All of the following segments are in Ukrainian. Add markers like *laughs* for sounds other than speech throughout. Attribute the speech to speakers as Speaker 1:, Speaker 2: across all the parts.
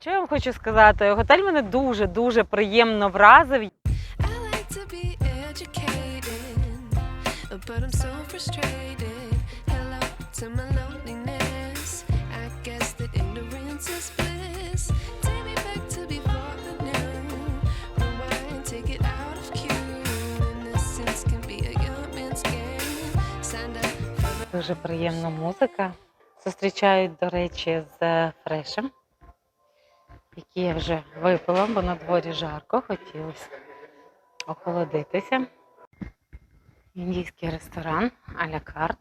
Speaker 1: Що я вам хочу сказати? Готель мене дуже дуже приємно вразив. Дуже приємна музика. Зустрічають, до речі, з фрешем, який я вже випила, бо на дворі жарко, хотілося охолодитися. Індійський ресторан а-ля карт.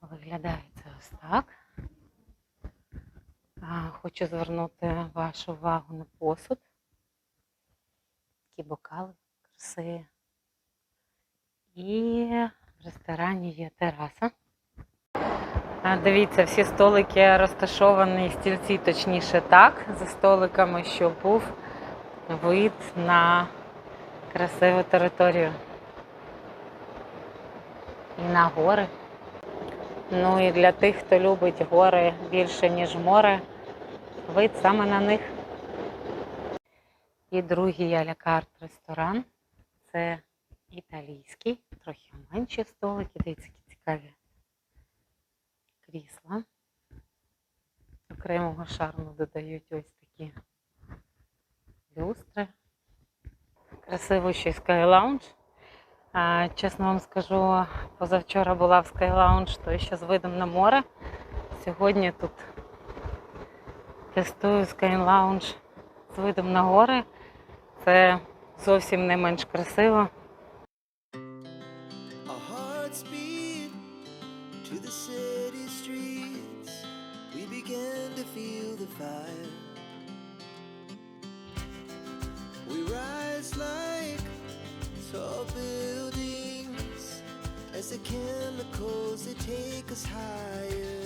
Speaker 1: Виглядає це ось так. Хочу звернути вашу увагу на посуд. Такі бокали, краси. І в ресторані є тераса. Дивіться, всі столики розташовані, стільці точніше так, за столиками, щоб був вид на красиву територію. І на гори. Ну і для тих, хто любить гори більше, ніж море, вид саме на них. І другий а-ля ресторан. Це італійський, трохи менші столики, дивіться, які цікаві крісла. Окремого шарму додають ось такі люстри. Красиво ще Sky Lounge. А, чесно вам скажу, позавчора була в Sky Lounge, то ще з видом на море. Сьогодні тут тестую Sky Lounge з видом на гори. Це зовсім не менш красиво.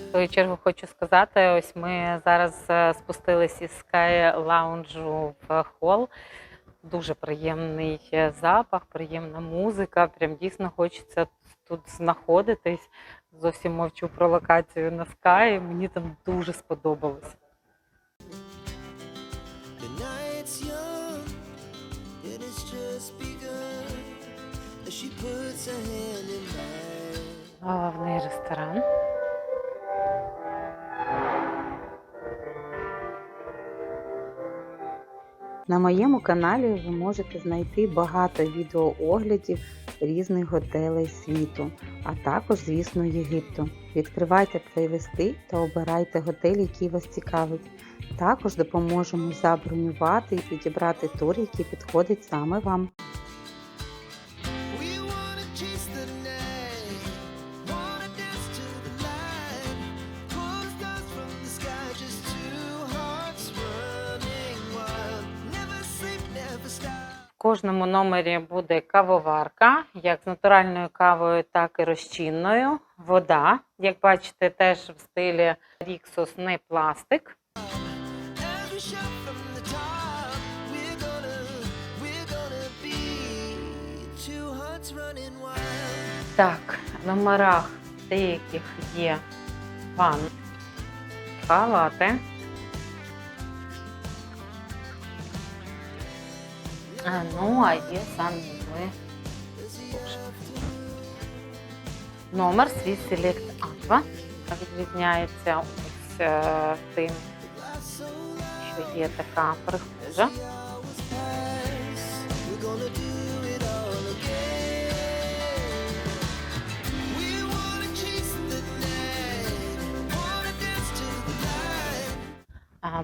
Speaker 1: В свою чергу хочу сказати, ось ми зараз е, спустились із Sky Lounge в хол. Дуже приємний е, запах, приємна музика. Прям дійсно хочеться тут знаходитись. Зовсім мовчу про локацію на Sky. Мені там дуже сподобалось.
Speaker 2: She puts her.
Speaker 1: Головний ресторан.
Speaker 3: На моєму каналі ви можете знайти багато відеооглядів різних готелей світу, а також, звісно, Єгипту. Відкривайте плейлисти та обирайте готель, який вас цікавить. Також допоможемо забронювати і підібрати тур, який підходить саме вам.
Speaker 1: Кожному номері буде кавоварка, як з натуральною кавою, так і розчинною. Вода, як бачите, теж в стилі Ріксос, не пластик. Так, в номерах деяких є ван, халати. А, ну, а є санвузли. Номер свій Select Aqua відрізняється ось е, тим, що є така прихожа.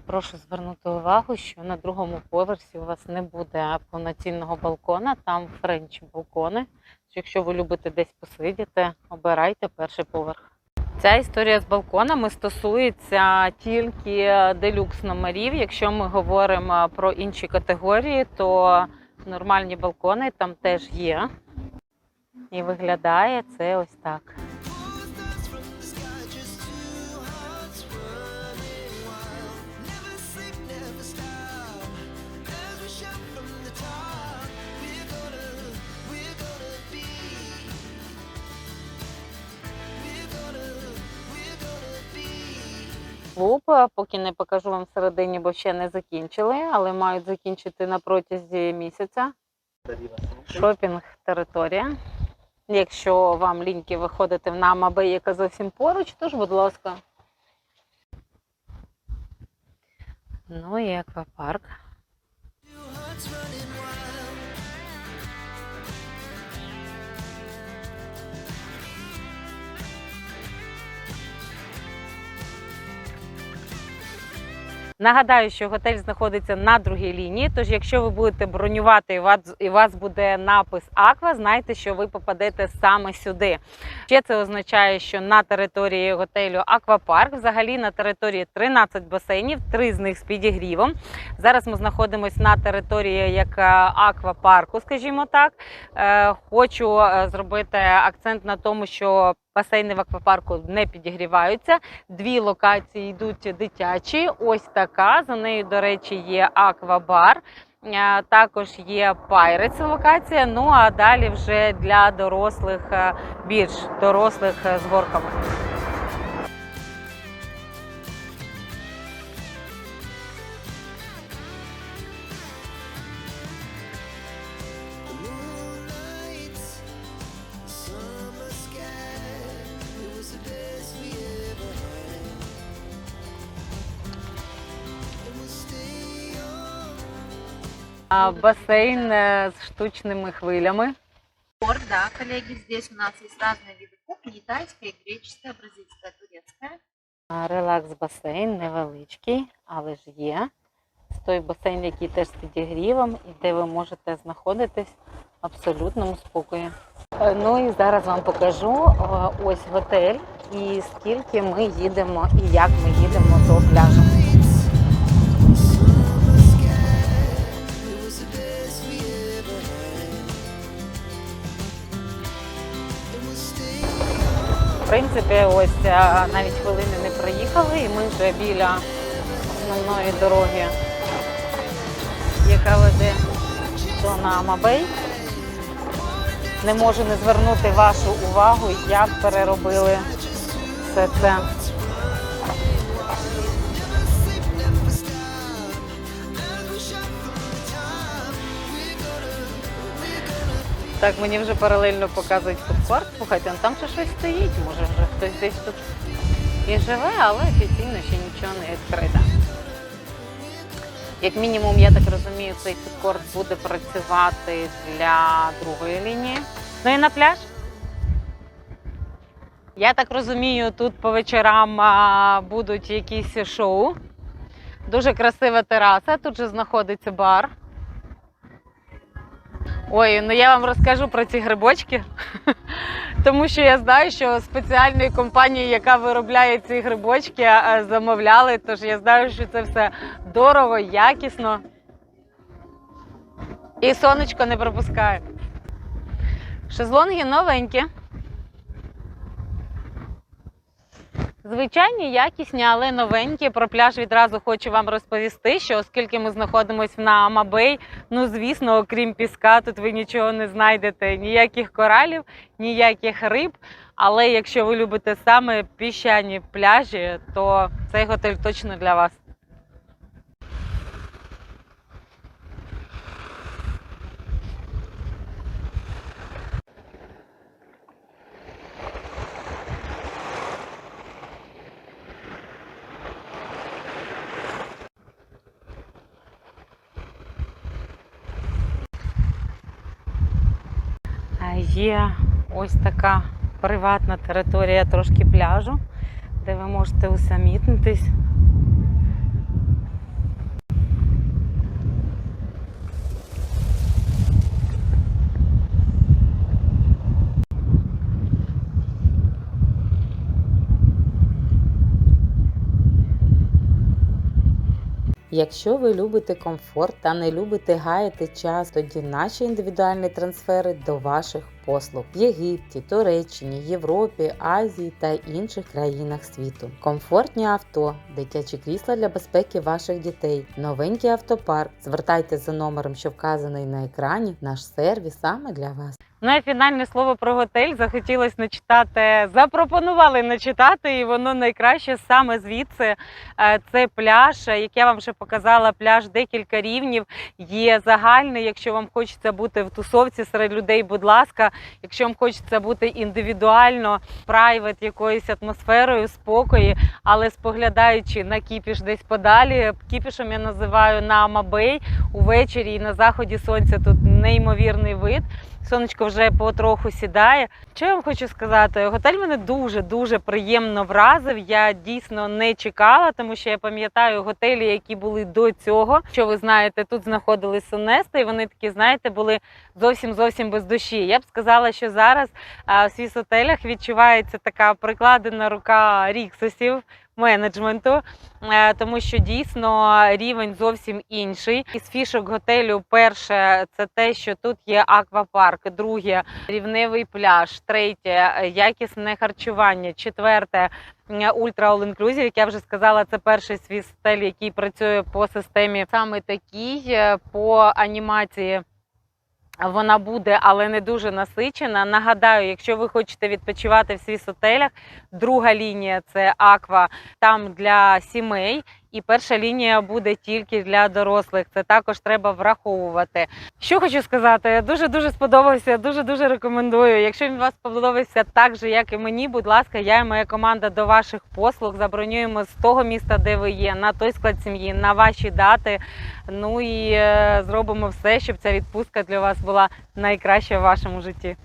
Speaker 1: Прошу звернути увагу, що на другому поверсі у вас не буде повноцінного балкона, там френч балкони. Якщо ви любите десь посидіти, обирайте перший поверх. Ця історія з балконами стосується тільки делюкс номерів. Якщо ми говоримо про інші категорії, то нормальні балкони там теж є. І виглядає це ось так. Клуб. Поки не покажу вам всередині, бо ще не закінчили, але мають закінчити на протязі місяця. Шопінг територія. Якщо вам ліньки виходити в Намабе, яка зовсім поруч, то ж, будь ласка. Ну і аквапарк. Нагадаю, що готель знаходиться на другій лінії. Тож, якщо ви будете бронювати і вас, і вас буде напис Аква, знайте, що ви попадете саме сюди. Ще це означає, що на території готелю Аквапарк взагалі на території 13 басейнів, три з них з підігрівом. Зараз ми знаходимося на території як аквапарку, скажімо так. Е, Хочу е, зробити акцент на тому, що басейни в аквапарку не підігріваються. Дві локації йдуть дитячі. Ось така. За нею, до речі, є аквабар. Е, Також є пайрець локація. Ну а далі вже для дорослих, е, більш дорослих е, з горками. А басейн е, з штучними хвилями.
Speaker 4: Спорт, да, коллеги, здесь у нас есть разные виды кухни, тайская, греческая, бразильская, турецкая.
Speaker 1: Релакс басейн невеличкий, але ж є. З той басейн, який теж з підігрівом, і де ви можете знаходитись в абсолютному спокої. Е, Ну і зараз вам покажу е, ось готель і скільки ми їдемо і як ми їдемо до пляжу. Принципі, ось е, навіть хвилини не проїхали, і ми вже біля основної дороги, яка веде до Намабей. Не можу не звернути вашу увагу, як переробили все це. Так, мені вже паралельно показують фудкорт. Слухайте, ну там ще щось стоїть. Може вже хтось десь тут і живе, але офіційно ще нічого не відкрито. Як мінімум, я так розумію, цей фудкорт буде працювати для другої лінії. Ну і на пляж. Я так розумію, тут по вечорам а, будуть якісь шоу. Дуже красива тераса. Тут же знаходиться бар. Ой, ну я вам розкажу про ці грибочки. *laughs* Тому що я знаю, що спеціальної компанії, яка виробляє ці грибочки, замовляли. Тож я знаю, що це все дорого, якісно. І сонечко не пропускає. Шезлонги новенькі. Звичайні, якісні, але новенькі. Про пляж відразу хочу вам розповісти, що оскільки ми знаходимося на Амабей, ну звісно, окрім піска, тут ви нічого не знайдете, ніяких коралів, ніяких риб. Але якщо ви любите саме піщані пляжі, то цей готель точно для вас. А Є ось така приватна територія трошки пляжу, де ви можете усамітнитись. Якщо ви любите комфорт та не любите гаяти час, тоді наші індивідуальні трансфери до ваших
Speaker 3: послуг в Єгипті, Туреччині, Європі, Азії та інших країнах світу. Комфортні авто, дитячі крісла для безпеки ваших дітей, новенький автопарк. Звертайтеся за номером, що вказаний на екрані. Наш сервіс саме для вас.
Speaker 1: Ну і фінальне слово про готель захотілося начитати. Запропонували начитати, і воно найкраще саме звідси. Е, Це пляж, як я вам вже показала, пляж декілька рівнів. Є загальний. Якщо вам хочеться бути в тусовці серед людей, будь ласка. Якщо вам хочеться бути індивідуально, прайвет якоюсь атмосферою, спокої, але споглядаючи на кіпіш десь подалі. Кіпішем я називаю на Амабей увечері і на заході сонця тут неймовірний вид. Сонечко вже потроху сідає. Що я вам хочу сказати? Готель мене дуже дуже приємно вразив. Я дійсно не чекала, тому що я пам'ятаю готелі, які були до цього. Що ви знаєте, тут знаходились Сонеста, і вони такі, знаєте, були зовсім зовсім без душі. Я б сказала, що зараз в свіс-отелях відчувається така прикладена рука ріксосів. Менеджменту, е, тому що дійсно рівень зовсім інший. Із фішок готелю перше це те, що тут є аквапарк, друге рівневий пляж, третє якісне харчування, четверте ультра all як я вже сказала, це перший свій стель, який працює по системі саме такій, е, по анімації. Вона буде, але не дуже насичена. Нагадаю, якщо ви хочете відпочивати в свіс-отелях, друга лінія це аква, там для сімей. І перша лінія буде тільки для дорослих. Це також треба враховувати. Що хочу сказати, дуже дуже сподобався. Дуже дуже рекомендую. Якщо він вас сподобався так же, як і мені, будь ласка, я і моя команда до ваших послуг забронюємо з того міста, де ви є, на той склад сім'ї, на ваші дати. Ну і е, зробимо все, щоб ця відпустка для вас була найкраща в вашому житті.